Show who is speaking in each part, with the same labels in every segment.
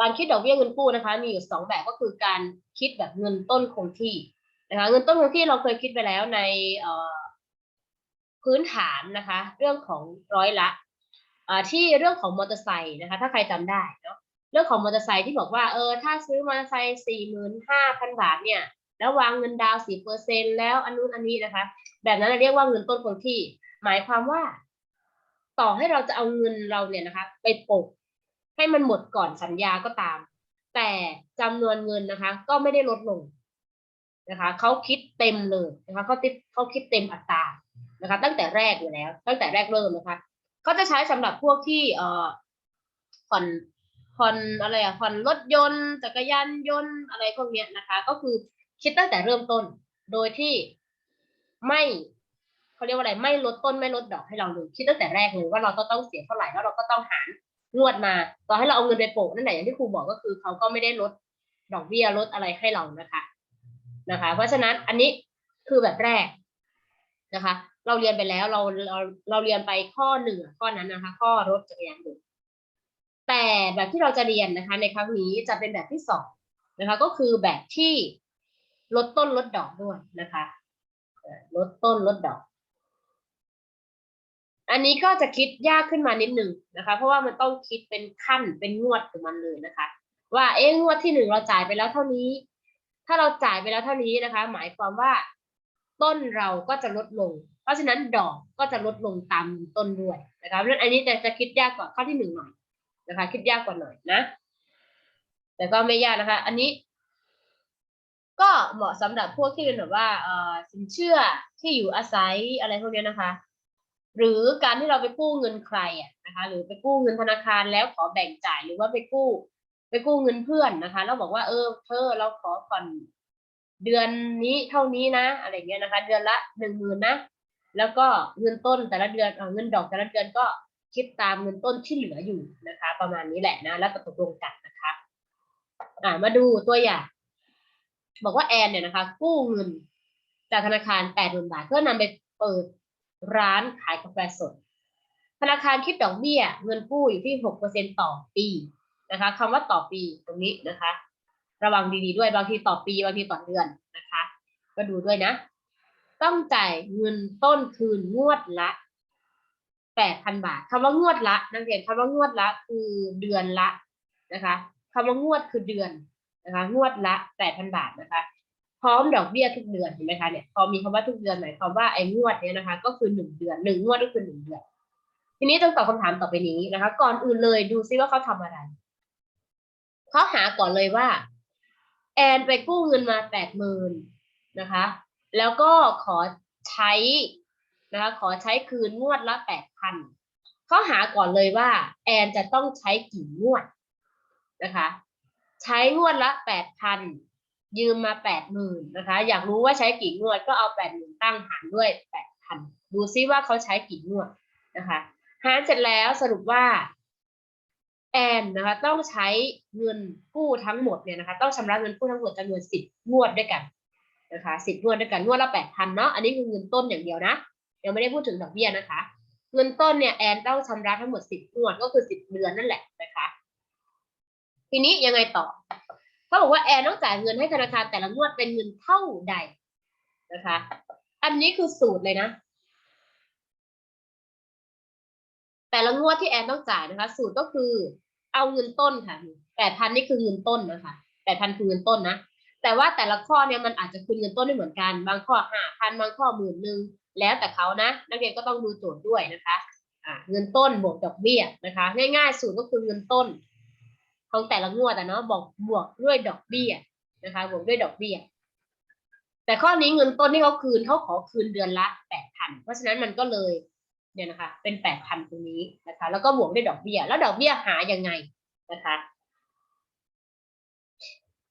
Speaker 1: การคิดดอกเบี้ยเงินกู้นะคะ มีอยู่สองแบบก็คือการคิดแบบเงินต้นคงที่นะคะเงินต้นคงที่เราเคยคิดไปแล้วในพื้นฐานนะคะ เรื่องของร้อยละที่เรื่องของมอเตอร์ไซค์นะคะ ถ้าใครจำได้เนาะเรื่องของมอเตอร์ไซค์ที่บอกว่าเออถ้าซื้อมอเตอร์ไซค์สี่หมื่นห้าพันบาทเนี่ยแล้ววางเงินดาวสี่เปอร์เซ็นแล้วอันนู้นอันนี้นะคะ แบบนั้นเรียกว่าเงินต้นคงที่ หมายความว่า ต่อให้เราจะเอาเงินเราเนี่ยนะคะ ไปปะ ให้มันหมดก่อนสัญญาก็ตาม แต่จำนวนเงินนะคะ ก็ไม่ได้ลดลงนะคะเขาคิดเต็มเลยนะคะเขาติดเขาคิดเต็มอัตรานะคะ ตั้งแต่แรกอยู่แล้ว ตั้งแต่แรกเริ่มนะคะเขาจะใช้สำหรับพวกที่เอ่อผ่อนผ่อนอะไรอะผ่อนรถยนต์จักรยานยนต์อะไรพวกเนี้ยนะคะ ก็คือคิดตั้งแต่เริ่มต้น โดยที่ไม่เขาเรียกว่าอะไรไม่ลดต้นไม่ลดดอกให้เราเลยคิดตั้งแต่แรกเลยว่าเราต้องเสียเท่าไหร่แล้วเราก็ต้องหาร งวดมาต่อให้เราเอาเงินไปโปะนั่นแหละอย่างที่ครูบอกก็คือเขาก็ไม่ได้ลดดอกเบี้ยลดอะไรให้เรานะคะนะคะ เพราะฉะนั้นอันนี้คือแบบแรกนะคะ เราเรียนไปแล้วเราเราเราเรียนไปข้อหนึ่งข้อนั้นนะคะ ข้อรถจักรยานยนต์แต่แบบที่เราจะเรียนนะคะ ในครั้งนี้จะเป็นแบบที่สองนะคะ ก็คือแบบที่ลดต้นลดดอกด้วยนะคะลดต้นลดดอก อันนี้ก็จะคิดยากขึ้นมานิดหนึ่งนะคะ เพราะว่ามันต้องคิดเป็นขั้นเป็นงวดของมันเลยนะคะ ว่าเอ๊งวดที่หนึ่งเราจ่ายไปแล้วเท่านี้ ถ้าเราจ่ายไปแล้วเท่านี้นะคะ หมายความว่าต้นเราก็จะลดลง เพราะฉะนั้นดอกก็จะลดลงตามต้นด้วยนะคะเพราะฉะนั้นอันนี้จะจะคิดยากกว่าข้อที่หนึ่งหน่อยนะคะ คิดยากกว่าหน่อยนะ แต่ก็ไม่ยากนะคะ อันนี้ ก็เหมาะสำหรับพวกที่เป็นแบบว่าเออสินเชื่อที่อยู่อาศัยอะไรพวกนี้นะคะ หรือการที่เราไปกู้เงินใครอะนะคะหรือไปกู้เงินธนาคารแล้วขอแบ่งจ่ายหรือว่าไปกู้ ไปกู้เงินเพื่อนนะคะแล้วบอกว่าเออเธอเราขอผ่อนเดือนนี้เท่านี้นะอะไรเงี้ยนะคะ เดือนละหนึ่งหมื่นนะแล้วก็เงินต้นแต่ละเดือนเงินดอกแต่ละเดือนก็คิดตามเงินต้นที่เหลืออยู่นะคะ ประมาณนี้แหละนะแล้วก็ตกลงกันนะคะ อ่ามาดูตัวอย่างบอกว่าแอนเนี่ยนะคะ กู้เงินจากธนาคารแปดหมื่นบาทเพื่อนำไปเปิด ร้านขายกาแฟสด ธนาคารคิดดอกเบี้ยเงินกู้อยู่ที่หกเปอร์เซ็นต่อปีนะคะคำว่าต่อปีตรงนี้นะคะ ระวังดีๆด้วยบางทีต่อปีบางทีต่อเดือนนะคะ ก็ดูด้วยนะ ต้องจ่ายเงินต้นคืนงวดละแปดพันบาทคำว่างวดละนักเรียนคำว่างวดละคือเดือนละนะคะคำว่างวดคือเดือนนะคะ งวดละแปดพันบาทนะคะ พร้อมดอกเบี้ยทุกเดือนเห็นไหมคะเนี่ยพอมีคำว่าทุกเดือนหมายความว่าไอ้งวดเนี้ยนะคะ ก็คือหนึ่งเดือนหนึ่งงวดก็คือหนึ่งเดือน ทีนี้ต้องตอบคำถามต่อไปนี้นะคะ ก่อนอื่นเลยดูซิว่าเขาทำอะไรเขาหาก่อนเลยว่า แอนไปกู้เงินมาแปดหมื่นนะคะ แล้วก็ขอใช้นะคะ ขอใช้คืนงวดละแปดพันเขาหาก่อนเลยว่า แอนจะต้องใช้กี่งวดนะคะ ใช้งวดละแปดพัน ยืมมาแปดหมื่นนะคะ อยากรู้ว่าใช้กี่งวดก็เอาแปดหมื่นตั้งหารด้วยแปดพันดูซิว่าเขาใช้กี่งวดนะคะ หารเสร็จแล้วสรุปว่าแอนนะคะต้องใช้เงินกู้ทั้งหมดเนี่ยนะคะ ต้องชำระเงินกู้ทั้งหมดจำนวนสิบงวดด้วยกันนะคะสิบงวดด้วยกันงวดละแปดพันเนาะอันนี้คือเงินต้นอย่างเดียวนะยังไม่ได้พูดถึงดอกเบี้ยนะคะ เงินต้นเนี่ยแอนต้องชำระทั้งหมดสิบงวดก็คือสิบเดือนนั่นแหละนะคะ ทีนี้ยังไงต่อ เขาบอกว่าแอนต้องจ่ายเงินให้ธนาคารแต่ละงวดเป็นเงินเท่าใดนะคะ อันนี้คือสูตรเลยนะ แต่ละงวดที่แอนต้องจ่ายนะคะ สูตรก็คือ เอาเงินต้นค่ะแปดพันนี่คือเงินต้นนะคะแปดพันคือเงินต้นนะแต่ว่าแต่ละข้อเนี่ยมันอาจจะคืนเงินต้นไม่เหมือนกัน บางข้อห้าพันบางข้อหมื่นหนึ่งแล้วแต่เขานะ นักเรียนก็ต้องดูโจทย์ด้วยนะคะ อ่าเงินต้นบวกดอกเบี้ยนะคะ ง่ายๆสูตรก็คือเงินต้น ของแต่ละงวดอะเนาะบอกบวกด้วยดอกเบี้ยนะคะบวกด้วยดอกเบี้ยแต่ข้อนี้เงินต้นที่เขาคืนเขาขอคืนเดือนละแปดพันเพราะฉะนั้นมันก็เลยเนี่ยนะคะ เป็นแปดพันตรงนี้นะคะ แล้วก็บวกด้วยดอกเบี้ยแล้วดอกเบี้ยหายังไงนะคะ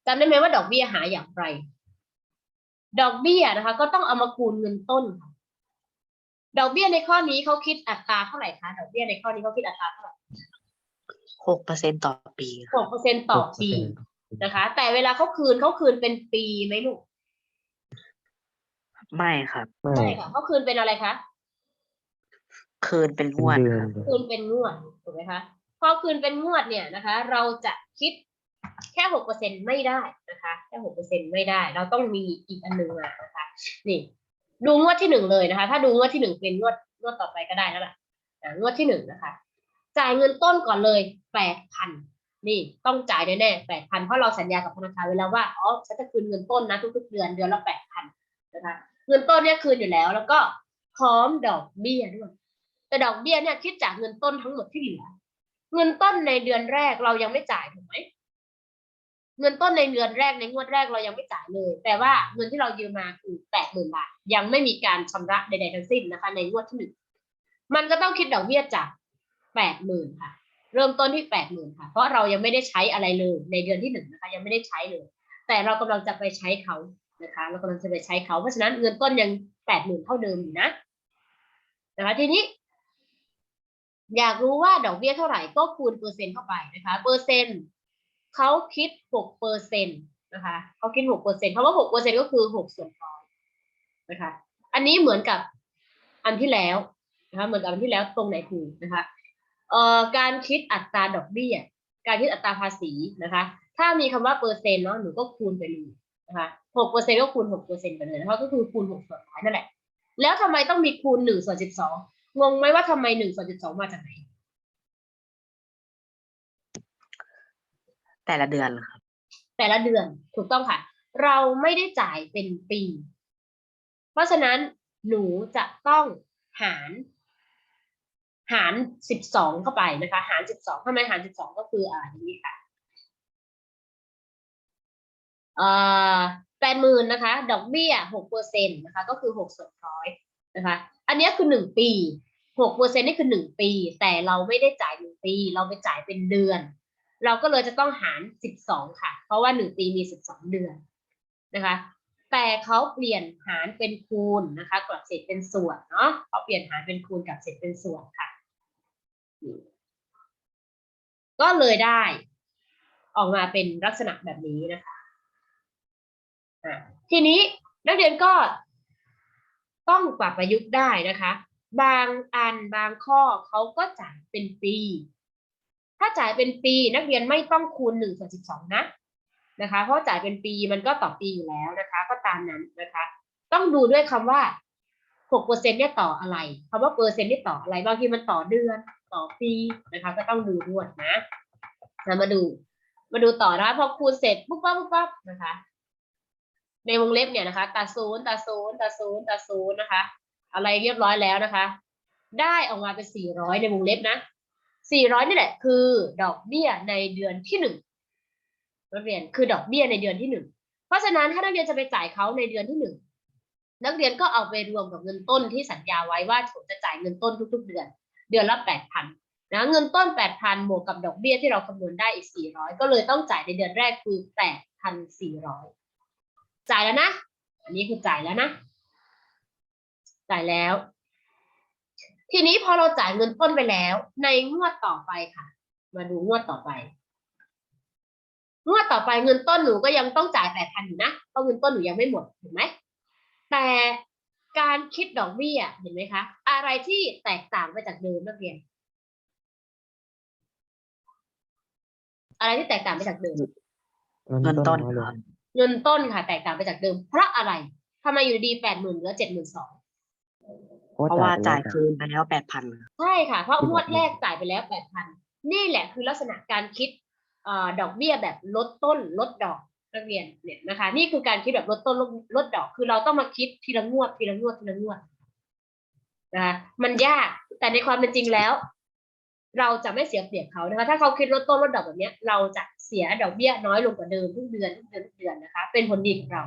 Speaker 1: จำได้ไหมว่าดอกเบี้ยหาอย่างไร ดอกเบี้ยนะคะ ก็ต้องเอามาคูณเงินต้น ดอกเบี้ยในข้อนี้เขาคิดอัตราเท่าไหร่คะดอกเบี้ยในข้อนี้เขาคิดอัตราเท่าไหร่
Speaker 2: หกเปอร์เซ็นต่อปีค
Speaker 1: ห
Speaker 2: รับ
Speaker 1: กเปอร์เซ็นต่อปีนะคะ แต่เวลาเขาคืนเขาคืนเป็นปีไหมลูก
Speaker 2: ไม่ครับ
Speaker 3: ไม่
Speaker 1: ใช่ค่ะเขาคืนเป็นอะไรคะ
Speaker 2: คืนเป็นงวด
Speaker 3: เดือ
Speaker 2: คนรับ
Speaker 1: คืนเป็นงวดถูกไหมคะพอคืนเป็นงวดเนี่ยนะคะ เราจะคิดแค่หกเปอร์เซ็นไม่ได้นะคะ แค่หกเปอร์เซ็นไม่ได้ เราต้องมีอีกอันหนึ่งมานะคะนี่ ดูงวดที่หนึ่งเลยนะคะ ถ้าดูงวดที่หนึ่งเป็นงวดงวดต่อไปก็ได้แล้วล่ะอ่างวดที่หนึ่งนะคะ จ่ายเงินต้นก่อนเลยแปดพันนี่ต้องจ่ายแน่ๆแปดพันเพราะเราสัญญากับธนาคารไว้แล้วว่าอ๋อฉันจะคืนเงินต้นนะทุกๆเดือนเดือนละแปดพันนะคะเงินต้นเนี่ยคืนอยู่แล้ว แล้วก็พร้อมดอกเบี้ยด้วยแต่ดอกเบี้ยเนี่ยคิดจากเงินต้นทั้งหมดที่เหลือเงินต้นในเดือนแรกเรายังไม่จ่ายถูกไหมเงินต้นในเดือนแรกในงวดแรกเรายังไม่จ่ายเลย แต่ว่าเงินที่เรายืมมาคือแปดหมื่นบาทยังไม่มีการชำระใดๆทั้งสิ้นนะคะ ในงวดที่หนึ่งมันก็ต้องคิดดอกเบี้ยจาก แปดหมื่นค่ะ เริ่มต้นที่แปดหมื่นค่ะ เพราะเรายังไม่ได้ใช้อะไรเลยในเดือนที่หนึ่งนะคะ ยังไม่ได้ใช้เลย แต่เรากำลังจะไปใช้เขานะคะ เรากำลังจะไปใช้เขา เพราะฉะนั้นเงินต้นยังแปดหมื่นเท่าเดิมอยู่นะนะคะทีนี้อยากรู้ว่าดอกเบี้ยเท่าไหร่ก็คูณเปอร์เซ็นต์เข้าไปนะคะ เปอร์เซ็นต์เขาคิดหกเปอร์เซ็นต์นะคะเขาคิดหกเปอร์เซ็นต์เพราะว่าหกเปอร์เซ็นต์ก็คือหกส่วนร้อยนะคะ อันนี้เหมือนกับอันที่แล้วนะคะเหมือนกับอันที่แล้วตรงไหนครูนะคะ เอ่อการคิดอัตราดอกเบี้ย การคิดอัตราภาษีนะคะ ถ้ามีคำว่าเปอร์เซ็นต์เนาะหนูก็คูณไปเลยนะคะหกเปอร์เซ็นต์ก็คูณหกเปอร์เซ็นต์ไปเลยนะคะก็คือคูณหกส่วนร้อยนั่นแหละ แล้วทำไมต้องมีคูณหนึ่งส่วนสิบสองงงไหมว่าทำไมหนึ่งส่วนสิบสองมาจากไหน
Speaker 2: แต่ละเดือนครับ
Speaker 1: แต่ละเดือนถูกต้องค่ะ เราไม่ได้จ่ายเป็นปี เพราะฉะนั้นหนูจะต้องหาร หารสิบสองเข้าไปนะคะ หารสิบสองทำไมหารสิบสองก็คืออ่านี้ค่ะเอ่อแปดหมื่นนะคะ ดอกเบี้ยหกเปอร์เซ็นต์นะคะ ก็คือหกส่วนร้อยนะคะ อันนี้คือหนึ่งปีหกเปอร์เซ็นนี่คือหนึ่งปี แต่เราไม่ได้จ่ายหนึ่งปี เราไปจ่ายเป็นเดือน เราก็เลยจะต้องหารสิบสองค่ะ เพราะว่าหนึ่งปีมีสิบสองเดือนนะคะ แต่เขาเปลี่ยนหารเป็นคูณนะคะกับเศษเป็นส่วนเนาะเขาเปลี่ยนหารเป็นคูณกับเศษเป็นส่วนค่ะ ก็เลยได้ ออกมาเป็นลักษณะแบบนี้นะคะะทีนี้นักเรียนก็ต้องปรับประยุกต์ได้นะคะ บางอันบางข้อเขาก็จ่ายเป็นปี ถ้าจ่ายเป็นปีนักเรียนไม่ต้องคูณหนึ่งส่วนสิบสองนะนะคะ เพราะจ่ายเป็นปีมันก็ต่อปีอยู่แล้วนะคะ ก็ตามนั้นนะคะ ต้องดูด้วยคำว่าหกเปอร์เซ็นต์เนี่ยต่ออะไรคำว่าเปอร์เซ็นต์นี่ต่ออะไร บางทีมันต่อเดือน ต่อปีนะคะ ก็ต้องดูด้วยนะนะมาดู มาดูต่อนะคะพอคูณเสร็จปุ๊บปั๊บปุ๊บปั๊บนะคะ ในวงเล็บเนี่ยนะคะตัดศูนย์ตัดศูนย์ตัดศูนย์ตัดศูนย์นะคะ อะไรเรียบร้อยแล้วนะคะ ได้ออกมาเป็นสี่ร้อยในวงเล็บนะสี่ร้อยนี่แหละ คือดอกเบี้ยในเดือนที่หนึ่งนักเรียนคือดอกเบี้ยในเดือนที่หนึ่งเพราะฉะนั้นถ้านักเรียนจะไปจ่ายเขาในเดือนที่หนึ่งนักเรียนก็เอาไปรวมกับเงินต้นที่สัญญาไว้ว่าผมจะจ่ายเงินต้นทุก ๆ เดือน เดือนละแปดพันนะเงินต้นแปดพันบวกกับดอกเบี้ยที่เราคำนวณได้อีกสี่ร้อยก็เลยต้องจ่ายในเดือนแรกคือแปดพันสี่ร้อยจ่ายแล้วนะ อันนี้คือจ่ายแล้วนะ จ่ายแล้ว ทีนี้พอเราจ่ายเงินต้นไปแล้ว ในงวดต่อไปค่ะ มาดูงวดต่อไปงวดต่อไปเงินต้นหนูก็ยังต้องจ่ายแปดพันอยู่นะเพราะเงินต้นหนูยังไม่หมดถูกไหมแต่ การคิดดอกเบี้ยเห็นไหมคะ อะไรที่แตกต่างไปจากเดิมนักเรียน อะไรที่แตกต่างไปจากเดิม
Speaker 2: เงินต้น
Speaker 3: อยล
Speaker 2: ค
Speaker 3: ง
Speaker 2: รับ
Speaker 1: เงินต้นค่ะ แตกต่างไปจากเดิม เพราะอะไรทำไมอยู่ดีแปดหมื่นเหลือเจ็ดหมื่นสอง
Speaker 2: เพราะว่าจ่าย
Speaker 3: ไปแล้ว
Speaker 2: คืนไปแล้วแปดพัน
Speaker 1: ใช่ค่ะ เพราะ
Speaker 3: ที่
Speaker 1: งวด
Speaker 3: บอก
Speaker 1: แรกจ่ายไปแล้วแปดพันนี่แหละคือลักษณะการคิดเอ่อดอกเบี้ยแบบลดต้นลดดอก นักเรียนเนี่ยนะคะ นี่คือการคิดแบบลดต้นลดลดดอก คือเราต้องมาคิดทีละงวดทีละงวดทีละงวดนะคะมันยากแต่ในความเป็นจริงแล้ว เราจะไม่เสียเปรียบเขานะคะ ถ้าเขาคิดลดต้นลดดอกแบบนี้เราจะเสียดอกเบี้ยน้อยลงกว่าเดิมทุกเดือนทุกเดือนทุกเดือนนะคะ เป็นผลดีของเรา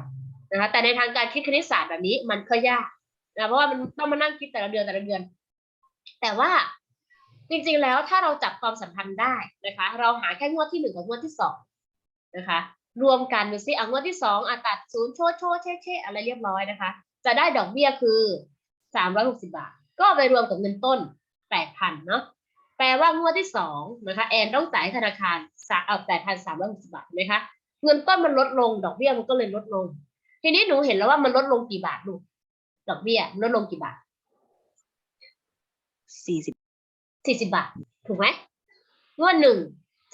Speaker 1: นะคะแต่ในทางการคิดคณิตศาสตร์แบบนี้มันก็ยากนะเพราะว่ามันต้องมานั่งคิดแต่ละเดือนแต่ละเดือน แต่ว่าจริงๆแล้วถ้าเราจับความสัมพันธ์ได้นะคะ เราหาแค่งวดที่หนึ่งกับงวดที่สองนะคะ รวมกันดูซิอะงวดที่สองอะตัดศูนย์โชว์โชว์เช่เช่อะไรเรียบร้อยนะคะ จะได้ดอกเบี้ยคือสามร้อยหกสิบาท ก็เอาไปรวมกับเงินต้นแปดพันเนาะแปลว่างวดที่สองนะคะแอนต้องจ่ายให้ธนาคารสาเอาแปดพันสามร้อยหกสิบาทเห็นไหมคะเงินต้นมันลดลง ดอกเบี้ยมันก็เลยลดลง ทีนี้หนูเห็นแล้วว่ามันลดลงกี่บาทลูกดอกเบี้ยลดลงกี่บาท
Speaker 2: สี่สิบ
Speaker 1: สี่สิบาท ถูกไหมงวดหนึ่ง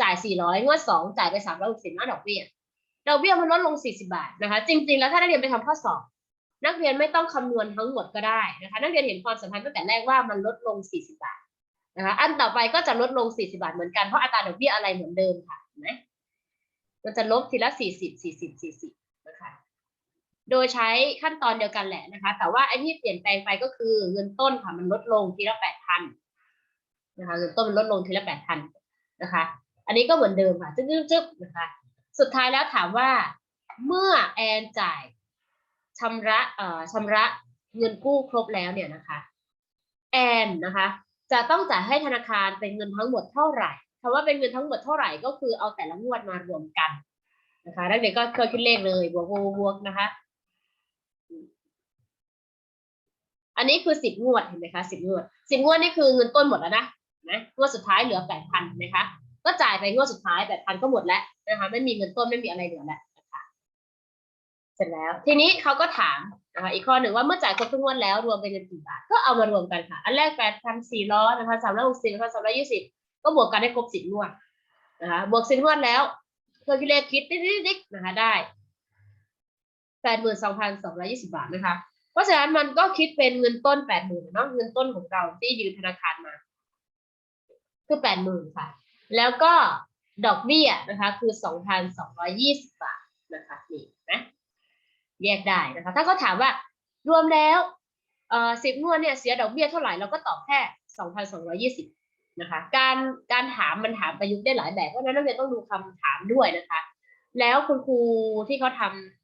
Speaker 1: จ่าย400งวด2จ่ายไป360นะดอกเบี้ยดอกเบี้ย ราเบี้ยมันลดลง 40 บาทนะคะ จริง ๆ แล้วถ้านักเรียนไปทำข้อสอบ นักเรียนไม่ต้องคำนวณทั้งหมดก็ได้นะคะ นักเรียนเห็นความสัมพันธ์ตั้งแต่แรกว่ามันลดลง 40 บาทนะคะอันต่อไปก็จะลดลง 40 บาทเหมือนกันเพราะอัตราดอกเบี้ยอะไรเหมือนเดิมค่ะเห็นไหมมันจะลบทีละ 40 40 40นะคะโดยใช้ขั้นตอนเดียวกันแหละนะคะ แต่ว่าไอ้ที่เปลี่ยนแปลงไปก็คือเงินต้นค่ะมันลดลงทีละ 8,000นะคะเงินต้นมันลดลงทีละ 8,000นะคะ อันนี้ก็เหมือนเดิมค่ะจึ๊บจึ๊บจึ๊บนะคะ สุดท้ายแล้วถามว่าเมื่อแอนจ่ายชำระเอ่อชำระเงินกู้ครบแล้วเนี่ยนะคะ แอนนะคะ จะต้องจ่ายให้ธนาคารเป็นเงินทั้งหมดเท่าไหร่คำว่าเป็นเงินทั้งหมดเท่าไหร่ก็คือเอาแต่ละงวดมารวมกันนะคะนักเรียนก็เคยคิดเลขเลยบวกบวกบวกนะคะ อันนี้คือสิบงวดเห็นไหมคะสิบงวดสิบงวดนี่คือเงินต้นหมดแล้วนะนะงวดสุดท้ายเหลือแปดพันนไหมคะ ก็จ่ายไปงวดสุดท้ายแปดพันก็หมดแล้วนะคะไม่มีเงินต้นไม่มีอะไรเหลือแล้วนะคะเสร็จแล้ว ทีนี้เขาก็ถามนะคะอีกข้อหนึ่งว่าเมื่อจ่ายครบทุกงวดแล้วรวมเป็นเงินกี่บาทก็เอามารวมกันค่ะ อันแรกแปดพันสี่ร้อยนะคะสามร้อยหกสิบนะคะสามร้อยยี่สิบก็บวกกันให้ครบสิบงวดนะคะบวกสิบงวดแล้วเครื่องคิดเลขคิดดิ๊กๆๆนะคะได้แปดหมื่นสองพันสองร้อยี่สิบาทนะคะ เพราะฉะนั้นมันก็คิดเป็นเงินต้นแปดหมื่นเนาะเงินต้นของเราที่ยืมธนาคารมา คือแปดหมื่นค่ะ แล้วก็ดอกเบี้ยนะคะคือสองพันสองร้อยี่สิบาทนะคะนี่นะแยกได้นะคะถ้าเขาถามว่ารวมแล้วเอ่อสิบงวดเนี่ยเสียดอกเบี้ยเท่าไหร่เราก็ตอบแค่สองพันะคะการการถามมันถามประยุกต์ได้หลายแบบเพราะฉะนั้นนักเรียนต้องดูคำถามด้วยนะคะ แล้วคุณครูที่เขาทำ